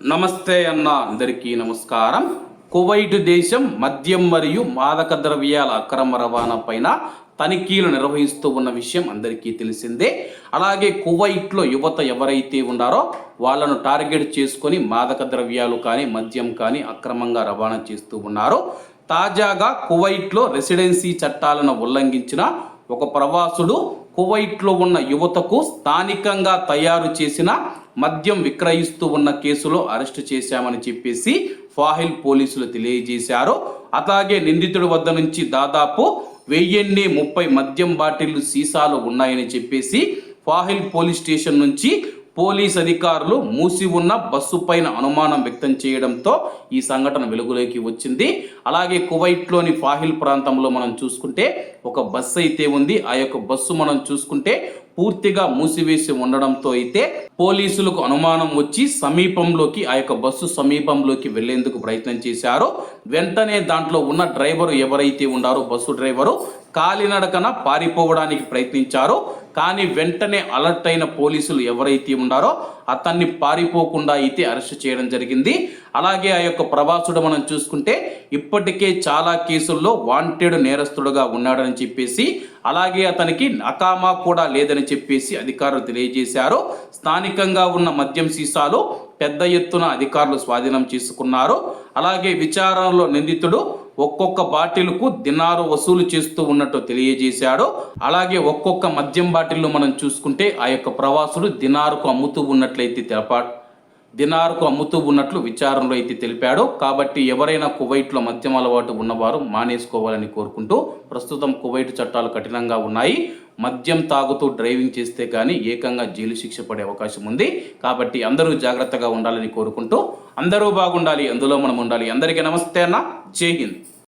నమస్తే అన్న అందరికీ నమస్కారం. కువైట్ దేశం మద్యం మరియు మాదక ద్రవ్యాల అక్రమ రవాణా పైన తనిఖీలు నిర్వహిస్తూ ఉన్న విషయం అందరికీ తెలిసిందే. అలాగే కువైట్లో యువత ఎవరైతే ఉన్నారో వాళ్ళను టార్గెట్ చేసుకొని మాదక ద్రవ్యాలు కానీ మద్యం కానీ అక్రమంగా రవాణా చేస్తూ ఉన్నారు తాజాగా కువైట్లో రెసిడెన్సీ చట్టాలను ఉల్లంఘించిన ఒక ప్రవాసుడు కువైట్లో ఉన్న యువతకు స్థానికంగా తయారు చేసిన మద్యం విక్రయిస్తూ ఉన్న కేసులో అరెస్టు చేశామని చెప్పేసి ఫాహిల్ పోలీసులు తెలియజేశారు. అలాగే నిందితుడి వద్ద నుంచి దాదాపు వెయ్యిన్ని ముప్పై మద్యం బాటిళ్ళు సీసాలు ఉన్నాయని చెప్పేసి ఫాహిల్ పోలీస్ స్టేషన్ నుంచి పోలీస్ అధికారులు మూసి ఉన్న బస్సు పైన అనుమానం వ్యక్తం చేయడంతో ఈ సంఘటన వెలుగులోకి వచ్చింది. అలాగే కువైట్లోని ఫాహిల్ ప్రాంతంలో మనం చూసుకుంటే ఒక బస్సు అయితే ఉంది. ఆ యొక్క బస్సు మనం చూసుకుంటే పూర్తిగా మూసివేసి ఉండడంతో అయితే పోలీసులకు అనుమానం వచ్చి సమీపంలోకి ఆ యొక్క బస్సు సమీపంలోకి వెళ్ళేందుకు ప్రయత్నం చేశారు. వెంటనే దాంట్లో ఉన్న డ్రైవరు ఎవరైతే ఉన్నారో బస్సు డ్రైవరు కాలినడకన పారిపోవడానికి ప్రయత్నించారు. కానీ వెంటనే అలర్ట్ అయిన పోలీసులు ఎవరైతే ఉన్నారో అతన్ని పారిపోకుండా అయితే అరెస్ట్ చేయడం జరిగింది. అలాగే ఆ యొక్క ప్రవాసుడు మనం చూసుకుంటే ఇప్పటికే చాలా కేసుల్లో వాంటెడ్ నేరస్తుడుగా ఉన్నాడని చెప్పేసి అలాగే అతనికి అకామా కూడా లేదని చెప్పేసి అధికారులు తెలియజేశారు. స్థానికంగా ఉన్న మద్యం సీసాలు పెద్ద ఎత్తున అధికారులు స్వాధీనం చేసుకున్నారు. అలాగే విచారణలో నిందితుడు ఒక్కొక్క బాటిల్కు దినారు వసూలు చేస్తూ ఉన్నట్టు తెలియజేశాడు. అలాగే ఒక్కొక్క మద్యం బాటిల్ను మనం చూసుకుంటే ఆ యొక్క ప్రవాసుడు దినారుకు అమ్ముతూ ఉన్నట్లయితే తెలప దినారుకు అమ్ముతూ ఉన్నట్లు విచారణలో అయితే తెలిపాడు. కాబట్టి ఎవరైనా కువైట్లో మద్యం అలవాటు ఉన్నవారు మానేసుకోవాలని కోరుకుంటూ ప్రస్తుతం కువైట్ చట్టాలు కఠినంగా ఉన్నాయి. మద్యం తాగుతూ డ్రైవింగ్ చేస్తే కానీ ఏకంగా జైలు శిక్ష పడే అవకాశం ఉంది. కాబట్టి అందరూ జాగ్రత్తగా ఉండాలని కోరుకుంటూ అందరూ బాగుండాలి అందులో మనం ఉండాలి. అందరికీ నమస్తే అన్న. జై హింద్.